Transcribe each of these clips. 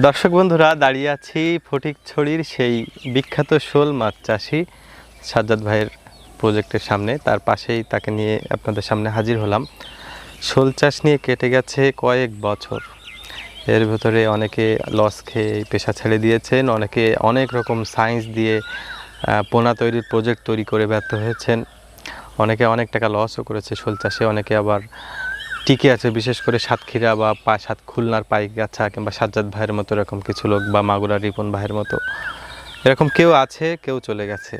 দর্শক বন্ধুরা, দাঁড়িয়ে আছি ফটিকছড়ির সেই বিখ্যাত শোল মাছ চাষি সাজ্জাদ ভাইয়ের প্রজেক্টের সামনে। তার পাশেই তাকে নিয়ে আপনাদের সামনে হাজির হলাম। শোল চাষ নিয়ে কেটে গেছে কয়েক বছর। এর ভেতরে অনেকে লস খেয়ে পেশা ছেড়ে দিয়েছেন, অনেকে অনেক রকম সায়েন্স দিয়ে পোনা তৈরির প্রজেক্ট তৈরি করে ব্যর্থ হয়েছেন। অনেকে অনেক টাকা লসও করেছে শোল চাষে, অনেকে আবার টিকে আছে, বিশেষ করে সাতক্ষীরা বা পা, সাত খুলনার পাইকগাছা কিংবা সাজ্জাদ ভাইয়ের মতো এরকম কিছু লোক বা মাগুরা রিপন ভাইয়ের মতো। এরকম কেউ আছে, কেউ চলে গেছে।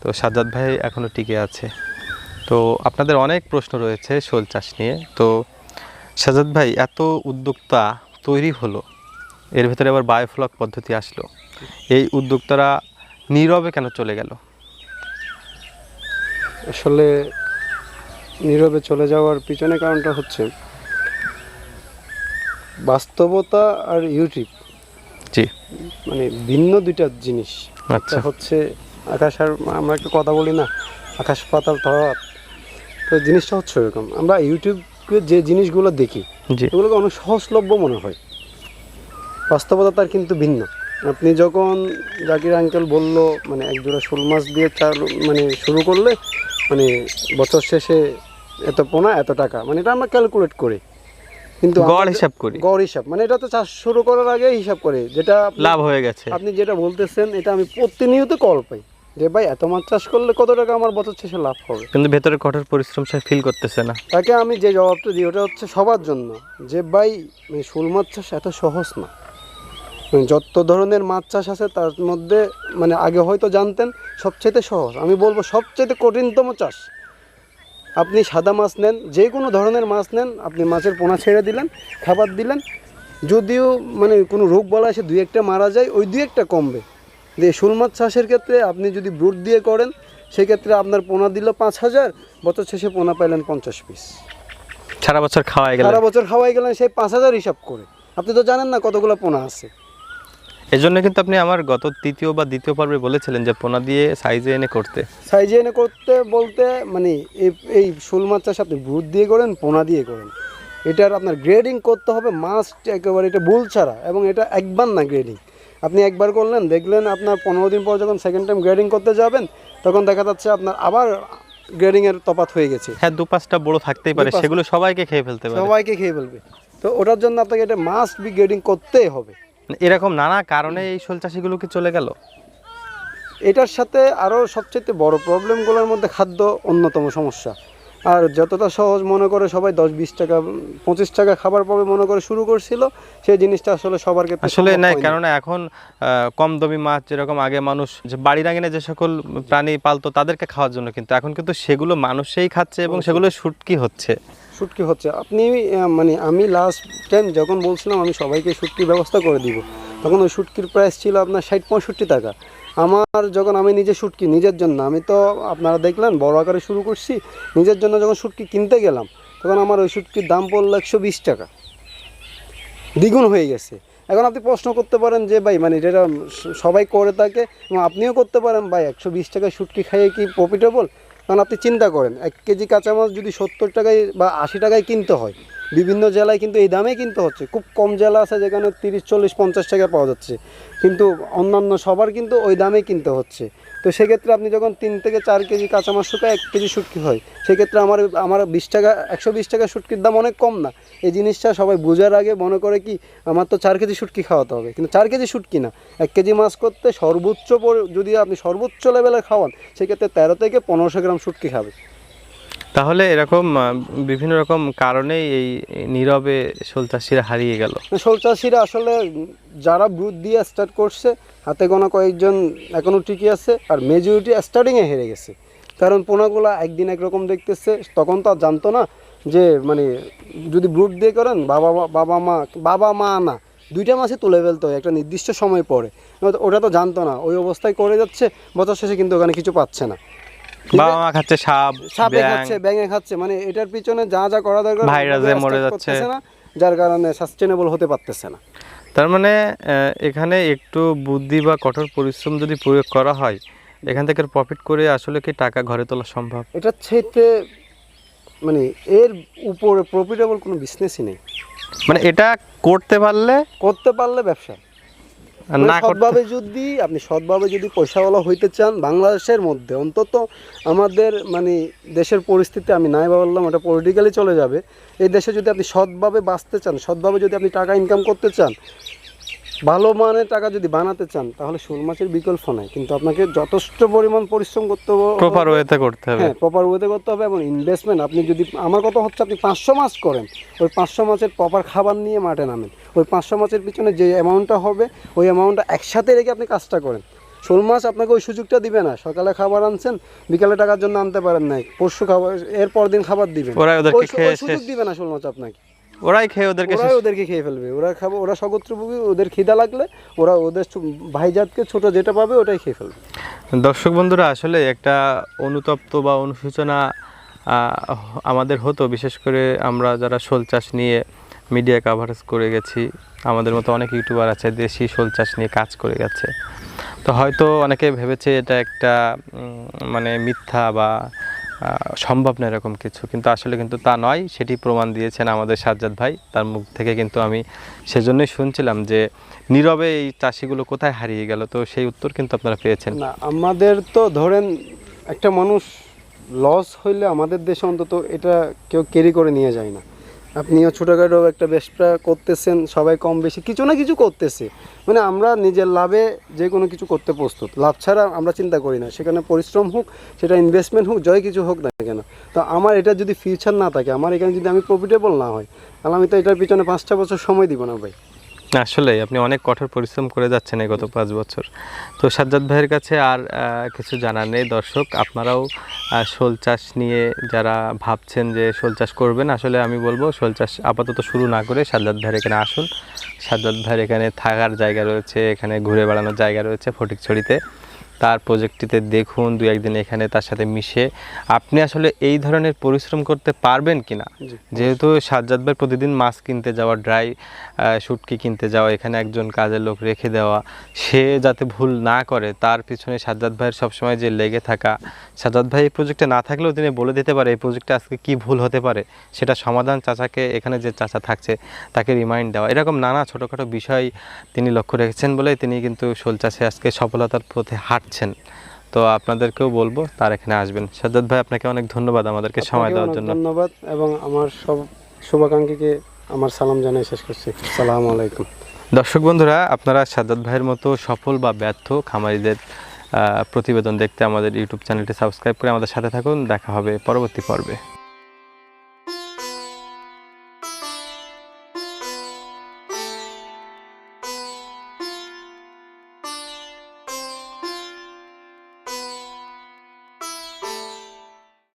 তো সাজ্জাদ ভাই এখনও টিকে আছে। তো আপনাদের অনেক প্রশ্ন রয়েছে শোল চাষ নিয়ে। তো সাজ্জাদ ভাই, এত উদ্যোক্তা তৈরি হলো, এর ভেতরে আবার বায়োফ্লক পদ্ধতি আসলো। এই উদ্যোক্তারা নীরবে কেন চলে গেল? আসলে নীরবে চলে যাওয়ার পিছনে কারণটা হচ্ছে বাস্তবতা আর ইউটিউব জি। মানে ভিন্ন দুইটা জিনিস। আচ্ছা। হচ্ছে আকাশ আর আমরা একটু কথা বলি না আকাশ পাতাল তফাৎ তো জিনিসটা হচ্ছে এরকম আমরা ইউটিউবে যে জিনিসগুলো দেখি জি। এগুলোকে অনেক সহজলভ্য মনে হয়। বাস্তবতা তার কিন্তু ভিন্ন। আপনি যখন জাকির আঙ্কেল বলল মানে এক জোড়া শোল মাছ দিয়ে চাল মানে শুরু করলে মানে বছর শেষে এত পোনা এত টাকা। মানে এটা আমরা ক্যালকুলেট করি। কিন্তু গড় হিসাব করি। গড় হিসাব। মানে এটা তো চাষ শুরু করার আগে হিসাব করে। যেটা লাভ হয়ে গেছে। আপনি যেটা বলতেছেন এটা আমি প্রতিনিয়ত কল পাই। যে ভাই এত মাছ চাষ করলে কত টাকা আমার বছর শেষে লাভ হবে? কিন্তু ভেতরে কঠোর পরিশ্রম সে ফিল করতেছে না। তাকে আমি যে জবাবটা দিই ওটা হচ্ছে সবার জন্য। যে ভাই শোল মাছ চাষ এত সহজ না। মানে যত ধরনের মাছ চাষ আছে তার মধ্যে মানে আগে হয়তো জানতেন সবচেয়ে সহজ। আমি বলব সবচেয়ে কঠিনতম চাষ। আপনি সাদা মাছ নেন যে কোনো ধরনের মাছ নেন আপনি মাছের পোনা ছেড়ে দিলেন খাবার দিলেন যদিও মানে কোনো রোগ বলা এসে দুই একটা মারা যায় ওই দুই একটা কমবে। যে শোল মাছ চাষের ক্ষেত্রে আপনি যদি ব্রুট দিয়ে করেন সেক্ষেত্রে আপনার পোনা দিল পাঁচ হাজার বছর শেষে পোনা পাইলেন পঞ্চাশ পিস। সারা বছর খাওয়াই গেল সারা বছর খাওয়াই গেলেন সেই পাঁচ হাজার হিসাব করে। আপনি তো জানেন না কতগুলো পোনা আছে। এই জন্য কিন্তু আপনি আমার গত তৃতীয় বা দ্বিতীয় পর্বে বলেছিলেন যে পোনা দিয়ে সাইজে এনে করতে। সাইজে এনে করতে বলতে মানে এই এই শোল মাছ চাষ আপনি ভূত দিয়ে করেন পোনা দিয়ে করেন। এটার আপনার গ্রেডিং করতে হবে মাস্ট একেবারে এটা ভুল ছাড়া এবং এটা একবার না গ্রেডিং আপনি একবার করলেন দেখলেন আপনার পনেরো দিন পর যখন সেকেন্ড টাইম গ্রেডিং করতে যাবেন তখন দেখা যাচ্ছে আপনার আবার গ্রেডিংয়ের তফাৎ হয়ে গেছে। হ্যাঁ দু পাঁচটা বড় থাকতেই পারে সেগুলো সবাইকে খেয়ে ফেলতে পারে। সবাইকে খেয়ে ফেলবে। তো ওটার জন্য আপনাকে এটা মাস্ট বি গ্রেডিং করতেই হবে। এরকম নানা কারণে এই শোল চাষিগুলো কি চলে গেল? এটার সাথে আরও সবচেয়ে বড় প্রবলেমগুলোর মধ্যে খাদ্য অন্যতম সমস্যা। আর যতটা সহজ মনে করে সবাই দশ বিশ টাকা পঁচিশ টাকা খাবার পাবে মনে করে শুরু করছিল সেই জিনিসটা আসলে সবার ক্ষেত্রে আসলে সম্ভব না হয়নি। কেননা এখন কম দামি মাছ যেরকম আগে মানুষ যে বাড়ির আঙিনে যে সকল প্রাণী পালতো তাদেরকে খাওয়ার জন্য কিন্তু এখন কিন্তু সেগুলো মানুষেই খাচ্ছে এবং সেগুলো শুটকি হচ্ছে। শুটকি হচ্ছে। আপনি মানে আমি লাস্ট টাইম যখন বলছিলাম আমি সবাইকে শুটকির ব্যবস্থা করে দিব, তখন ওই শুটকির প্রাইস ছিল আপনার ষাট, পঁয়ষট্টি টাকা। আমার যখন আমি নিজে শুটকি নিজের জন্য, আমি তো আপনারা দেখলেন, বড় আকারে শুরু করছি, নিজের জন্য যখন শুটকি কিনতে গেলাম, তখন আমার ওই শুটকির দাম পড়ল একশো বিশ টাকা। দ্বিগুণ হয়ে গেছে। এখন আপনি প্রশ্ন করতে পারেন যে, ভাই মানে যেটা সবাই করে থাকে, এবং আপনিও করতে পারেন, ভাই, একশো বিশ টাকায় শুটকি খাইয়ে কি প্রফিটেবল কারণ আপনি চিন্তা করেন, এক কেজি কাঁচামাল যদি সত্তর টাকায় বা আশি টাকায় কিনতে হয় বিভিন্ন জেলায় কিন্তু এই দামে কিনতে হচ্ছে। খুব কম জেলা আছে যেখানে তিরিশ, চল্লিশ, পঞ্চাশ টাকায় পাওয়া যাচ্ছে। কিন্তু অন্যান্য সবার কিন্তু ওই দামে কিনতে হচ্ছে। তো সেক্ষেত্রে আপনি যখন তিন থেকে চার কেজি কাঁচা মাছ শুকায়, এক কেজি শুটকি হয়, সেক্ষেত্রে আমার আমার বিশ টাকা, একশো বিশ টাকা শুটকির দাম অনেক কম না। এই জিনিসটা সবাই বোঝার আগে মনে করে কি, আমার তো চার কেজি শুটকি খাওয়াতে হবে। কিন্তু চার কেজি শুটকি না। এক কেজি মাছ করতে সর্বোচ্চ যদি আপনি সর্বোচ্চ লেভেলে খাওয়ান, সেক্ষেত্রে তেরো থেকে পনেরোশো গ্রাম শুটকি খাবে। তাহলে এরকম বিভিন্ন রকম কারণেই এই নীরবে শোল চাষিরা হারিয়ে গেল। শোল চাষিরা আসলে যারা ব্রুদ দিয়ে স্টার্ট করছে, হাতে গোনা কয়েকজন এখনও টিকে আছে, আর মেজরিটি স্টার্টিংয়ে হেরে গেছে। কারণ পোনাগুলা একদিন একরকম দেখতেছে, তখন তো আর জানতো না যে মানে যদি ব্রুড দিয়ে করেন, বাবা বাবা মা বাবা মা না, দুইটা মাসে তুলে ফেলতে হয়, একটা নির্দিষ্ট সময় পরে। ওটা তো জানতো না, ওই অবস্থায় করে যাচ্ছে, বছর শেষে কিন্তু ওখানে কিছু পাচ্ছে না। বাবা মা খাচ্ছে সাপ সাপে খাচ্ছে ব্যাঙে খাচ্ছে মানে এটার পিছনে যা যা করা দরকার ভাইরাসে মরে যাচ্ছে। না, যার কারণে সাস্টেনেবল হতে পারতেছে না। তার মানে এখানে একটু বুদ্ধি বা কঠোর পরিশ্রম যদি প্রয়োগ করা হয় এখান থেকে প্রফিট করে আসলে কি টাকা ঘরে তোলা সম্ভব? এটার ক্ষেত্রে মানে এর উপরে প্রফিটেবল কোনো বিজনেসই নেই। মানে এটা করতে পারলে? করতে পারলে ব্যবসা। সৎভাবে যদি আপনি সৎভাবে যদি পয়সাওয়ালা হইতে চান বাংলাদেশের মধ্যে অন্তত আমাদের মানে দেশের পরিস্থিতি আমি নাই বললাম ওটা পলিটিক্যালি চলে যাবে। এই দেশে যদি আপনি সৎভাবে বাঁচতে চান সৎভাবে যদি আপনি টাকা ইনকাম করতে চান ভালো মানের টাকা যদি বানাতে চান তাহলে শোল মাছের বিকল্প নাই। কিন্তু আপনাকে যথেষ্ট পরিমাণ পরিশ্রম করতে হবে। প্রপার ওয়েতে করতে হবে। হ্যাঁ প্রপার ওয়েতে করতে হবে এবং ইনভেস্টমেন্ট আপনি যদি আমার কথা হচ্ছে আপনি পাঁচশো মাছ করেন ওই পাঁচশো মাছের প্রপার খাবার নিয়ে মাঠে নামেন। ওই পাঁচশো মাছের পিছনে যে অ্যামাউন্টটা হবে ওই অ্যামাউন্টটা একসাথে রেখে আপনি কাজটা করেন। শোল মাছ আপনাকে ওই সুযোগটা দিবে না। সকালে খাবার আনছেন বিকালে টাকার জন্য আনতে পারেন নাই। পরশু খাবার এর পর দিন খাবার দিবেন। ওই সুযোগ দিবে না শোল মাছ আপনাকে। ওরাই খেয়ে ওদেরকে ওরাই ওদেরকে খেয়ে ফেলবে। ওরা খাবে ওরা সগোত্রভোগী ওদের খিদা লাগলে ওরা ওদের ভাইজাতকে ছোট যেটা পাবে ওটাই খেয়ে ফেলবে। দর্শক বন্ধুরা আসলে একটা অনুতপ্ত বা অনুশোচনা আমাদের হতো। বিশেষ করে আমরা যারা শোল চাষ নিয়ে মিডিয়া কাভারেজ করে গেছি আমাদের মতো অনেক ইউটিউবার আছে দেশি শোল চাষ নিয়ে কাজ করে গেছে। তো হয়তো অনেকে ভেবেছে এটা একটা মানে মিথ্যা বা সম্ভব না এরকম কিছু। কিন্তু আসলে কিন্তু তা নয়, সেটি প্রমাণ দিয়েছেন আমাদের সাজ্জাদ ভাই। তার মুখ থেকে কিন্তু আমি সেজন্যই শুনছিলাম যে নীরবে এই চাষিগুলো কোথায় হারিয়ে গেল। তো সেই উত্তর কিন্তু আপনারা পেয়েছেন। না, আমাদের তো ধরেন একটা মানুষ লস হইলে আমাদের দেশে অন্তত এটা কেউ ক্যারি করে নিয়ে যায় না। আপনিও ছোটোখাটো একটা ব্যবসা করতেছেন, সবাই কম বেশি। কিছু না কিছু করতেছে। মানে আমরা নিজের লাভে যে কোনো কিছু করতে প্রস্তুত। লাভ ছাড়া আমরা চিন্তা করি না। সেখানে পরিশ্রম হোক, সেটা ইনভেস্টমেন্ট হোক জয় কিছু হোক না কেন। তো আমার এটা যদি ফিউচার না থাকে, আমার এখানে যদি আমি প্রফিটেবল না হয় তাহলে আমি তো এটার পিছনে পাঁচটা বছর সময় দিব না ভাই। আসলে আপনি অনেক কঠোর পরিশ্রম করে যাচ্ছেন এই গত পাঁচ বছর। তো সাজ্জাদ ভাইয়ের কাছে আর কিছু জানার নেই। দর্শক, আপনারাও শোল চাষ নিয়ে যারা ভাবছেন যে শোল চাষ করবেন, আসলে আমি বলব শোল চাষ আপাতত শুরু না করে সাজ্জাদ ভাইয়ের এখানে আসুন। সাজ্জাদ ভাইয়ের এখানে থাকার জায়গা রয়েছে, এখানে ঘুরে বেড়ানোর জায়গা রয়েছে ফটিকছড়িতে। তার প্রজেক্টটিতে দেখুন দু একদিন এখানে তার সাথে মিশে। আপনি আসলে এই ধরনের পরিশ্রম করতে পারবেন কিনা? জি। যেহেতু সাজ্জাদ ভাই প্রতিদিন মাছ কিনতে যাওয়া ড্রাই শুটকি কিনতে যাওয়া এখানে একজন কাজের লোক রেখে দেওয়া সে যাতে ভুল না করে তার পিছনে সাজ্জাদ ভাইয়ের সবসময় যে লেগে থাকা সাজ্জাদ ভাই এই প্রজেক্টে না থাকলেও তিনি বলে দিতে পারে এই প্রজেক্টে আজকে কি ভুল হতে পারে? সেটা সমাধান চাচাকে এখানে যে চাচা থাকছে তাকে রিমাইন্ড দেওয়া। এরকম নানা ছোটোখাটো বিষয় তিনি লক্ষ্য রেখেছেন বলে তিনি কিন্তু শোল চাষে আজকে সফলতার পথে হাঁটছেন তো আপনাদেরকেও বলব তার এখানে আসবেন। সাজ্জাদ ভাই আপনাকে অনেক ধন্যবাদ আমাদেরকে সময় দেওয়ার জন্য। ধন্যবাদ এবং আমার সব শুভাকাঙ্ক্ষীকে আমার সালাম জানাই শেষ করছি। সালাম আলাইকুম। দর্শক বন্ধুরা আপনারা সাজ্জাদ ভাইয়ের মতো সফল বা ব্যর্থ খামারিদের আহ, প্রতিবেদন দেখতে আমাদের ইউটিউব চ্যানেলটি সাবস্ক্রাইব করে আমাদের সাথে থাকুন। দেখা হবে পরবর্তী পর্বে।